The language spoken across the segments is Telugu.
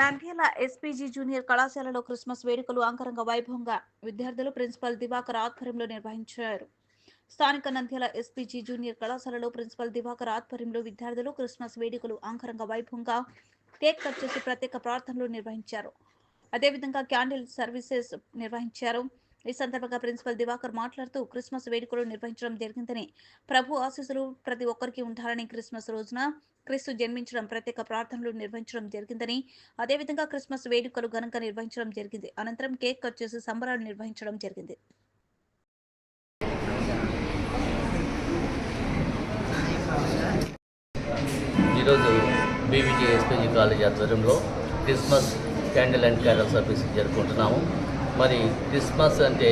నంద్యాల ఎస్పీజీ జూనియర్ కళాశాలలో క్రిస్మస్ వేడుకలు అంగరంగ వైభవంగా విద్యార్థులు ప్రిన్సిపల్ దివాకర్ ఆధ్వర్యంలో నిర్వహించారు. స్థానిక నంద్యాల ఎస్పీజీ జూనియర్ కళాశాలలో ప్రిన్సిపల్ దివాకర్ ఆధ్వర్యంలో విద్యార్థులు క్రిస్మస్ వేడుకలు అంగరంగ వైభవంగా కేక్ కట్ చేసి ప్రత్యేక ప్రార్థనలు నిర్వహించారు. అదేవిధంగా క్యాండిల్ సర్వీసెస్ నిర్వహించారు. ఈ సందర్భంగా ప్రిన్సిపల్ దివాకర్ మాట్లాడుతూ క్రిస్మస్ వేడుకలు నిర్వహించడం జరిగిందని ప్రభు ఆశీస్సులు ప్రతి ఒక్కరికి ఉండాలని క్రిస్మస్ రోజున క్రీస్తు జన్మించడం ప్రత్యేక ప్రార్థనలు నిర్వహించడం జరిగిందని అదేవిధంగా క్రిస్మస్ వేడుకలు ఘనంగా నిర్వహించడం జరిగింది. అనంతరం కేక్ కట్ చేసి సంబరాలు నిర్వహించడం జరిగింది. ఈరోజు బీబీజీ ఎస్పీజీ కాలేజ్ ఆధ్వర్యంలో Christmas candle and carol service జరుపుకుంటున్నాము. మరి క్రిస్మస్ అంటే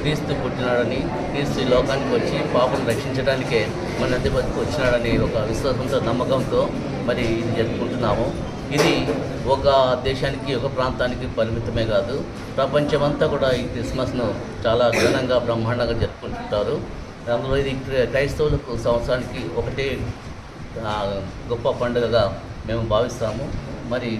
క్రీస్తు పుట్టినాడని క్రీస్తు ఈ లోకానికి వచ్చి పాపను రక్షించడానికే మన అధిపతికి వచ్చినాడని ఒక విశ్వాసంతో నమ్మకంతో మరి ఇది జరుపుకుంటున్నాము. ఇది ఒక దేశానికి ఒక ప్రాంతానికి పరిమితమే కాదు ప్రపంచమంతా కూడా ఈ క్రిస్మస్ను చాలా ఘనంగా బ్రహ్మాండంగా జరుపుకుంటుంటారు. అందులో ఇది క్రైస్తవులకు సంవత్సరానికి ఒకటే గొప్ప పండుగగా మేము భావిస్తాము. మరి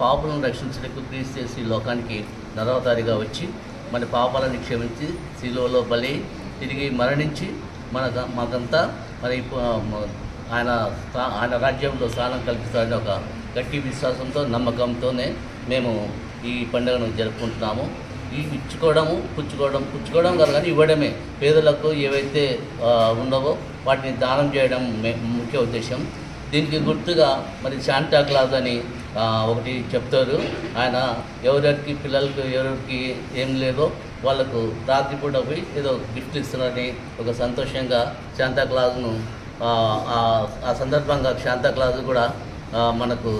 పాపులను రక్షించడానికి క్రీస్తు చేసి లోకానికి నరవతారిగా వచ్చి మన పాపాలను క్షమించి శిలువలో బలి తిరిగి మరణించి మన మాకంతా మరి ఆయన ఆయన రాజ్యంలో స్థానం కల్పిస్తాడని ఒక గట్టి విశ్వాసంతో నమ్మకంతోనే మేము ఈ పండుగను జరుపుకుంటున్నాము. ఈ ఇచ్చుకోవడము పుచ్చుకోవడం పుచ్చుకోవడం కాదు కానీ ఇవ్వడమే. పేదలకు ఏవైతే ఉండవో వాటిని దానం చేయడం ముఖ్య ఉద్దేశం దీనికి గుర్తుగా మరి శాంటా క్లాస్ అని ఒకటి చెప్తారు. ఆయన ఎవరెవరికి పిల్లలకు ఎవరికి ఏం లేదో వాళ్ళకు రాత్రిపూట పోయి ఏదో గిఫ్ట్ ఇస్తున్నారని ఒక సంతోషంగా శాంతాక్లాజ్ను ఆ, సందర్భంగా శాంతాక్లాజ్ కూడా మనకు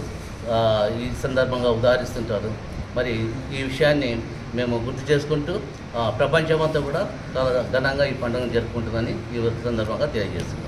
ఈ సందర్భంగా ఉదాహరిస్తుంటారు. మరి ఈ విషయాన్ని మేము గుర్తు చేసుకుంటూ ప్రపంచమంతా కూడా చాలా ఘనంగా ఈ పండుగను జరుపుకుంటుందని ఈ సందర్భంగా తెలియజేస్తున్నాం.